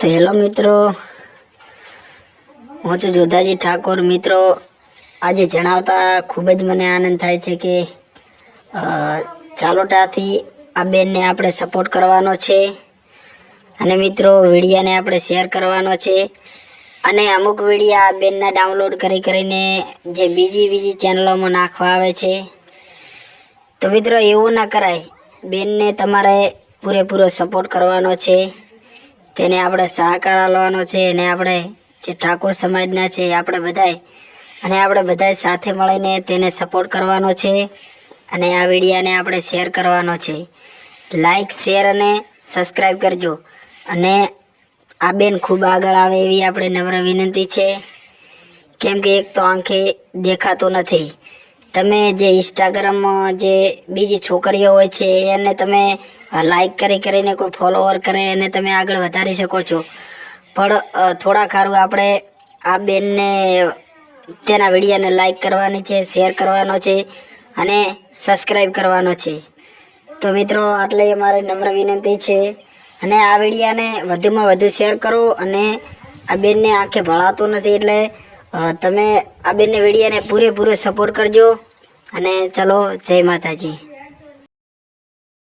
તો હેલો મિત્રો. હું છું જોધાજી ઠાકોર. મિત્રો, આજે જણાવતા ખૂબ જ મને આનંદ થાય છે કે ચાલોટાથી આ બેનને આપણે સપોર્ટ કરવાનો છે. અને મિત્રો, વિડીયાને આપણે શેર કરવાનો છે. અને અમુક વિડીયા આ બેનના ડાઉનલોડ કરી કરીને જે બીજી બીજી ચેનલોમાં નાખવા આવે છે. તો મિત્રો, એવું ના કરાય. બેનને તમારે પૂરેપૂરો સપોર્ટ કરવાનો છે. તેને આપણે સહકાર આપવાનો છે અને આપણે જે ઠાકોર સમાજના છે, આપણે બધાય અને આપણે બધાય સાથે મળીને તેને સપોર્ટ કરવાનો છે અને આ વિડીયાને આપણે શેર કરવાનો છે. લાઈક શેર અને સબસ્ક્રાઈબ કરજો. અને આ બેન ખૂબ આગળ આવે એવી આપણે નમ્ર વિનંતી છે. કેમ કે એક તો આંખે દેખાતું નથી. તમે જે ઇન્સ્ટાગ્રામમાં જે બીજી છોકરીઓ હોય છે, એને તમે લાઈક કરી કરીને કોઈ ફોલોવર કરે એને તમે આગળ વધારી શકો છો. પણ થોડા ખારું આપણે આ બેનને, તેના વિડીયોને લાઈક કરવાની છે શેર કરવાનો છે અને સબસ્ક્રાઈબ કરવાનો છે. તો મિત્રો, આટલે અમારી નમ્ર વિનંતી છે. અને આ વિડીયાને વધુમાં વધુ શેર કરો અને આ બેનને આંખે ભળાતું નથી એટલે તમે આ બેનને વિડીયાને પૂરેપૂરો સપોર્ટ કરજો અને ચલો જય માતાજી.